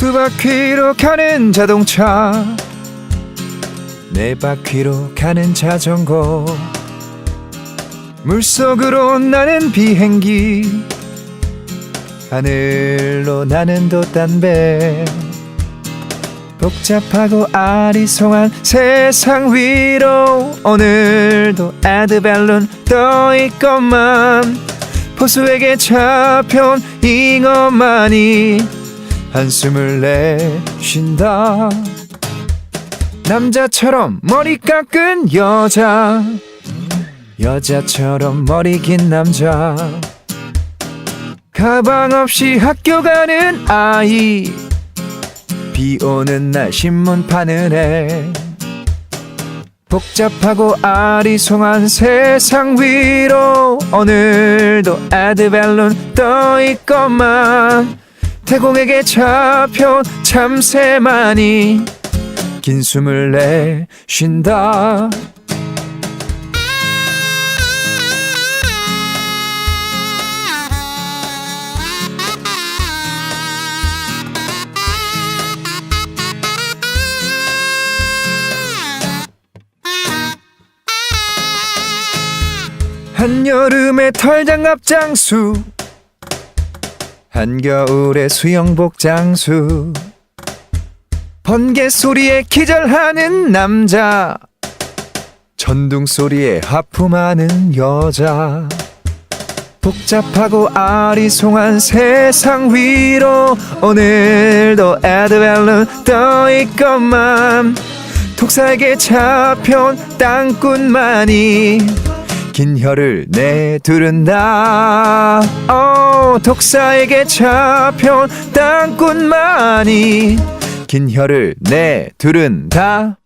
바퀴로 가는 자동차. 네 바퀴로 가는 자전거. 물속으로 나는 비행기. 하늘로 나는 돛담배. 복잡하고 아리송한 세상 위로 오늘도 에드벨룬 떠있건만. 포수에게 잡혀온 잉어만이 한숨을 내쉰다. 남자처럼 머리 깎은 여자. 여자처럼 머리 긴 남자. 가방 없이 학교 가는 아이. 비 오는 날 신문 파는 애. 복잡하고 아리송한 세상 위로 오늘도 에드벨룬 떠있건만 태공에게 잡혀 참새만이 긴 숨을 내쉰다. 한여름의 털장갑 장수 한겨울의 수영복 장수. 번개 소리에 기절하는 남자. 전둥 소리에 하품하는 여자. 복잡하고 아리송한 세상 위로 오늘도 에드벨룬 떠있건만. 독사에게 잡혀온 땅꾼만이 긴 혀를 내두른다. 어, 독사에게 잡혀온 땅꾼만이 긴 혀를 내두른다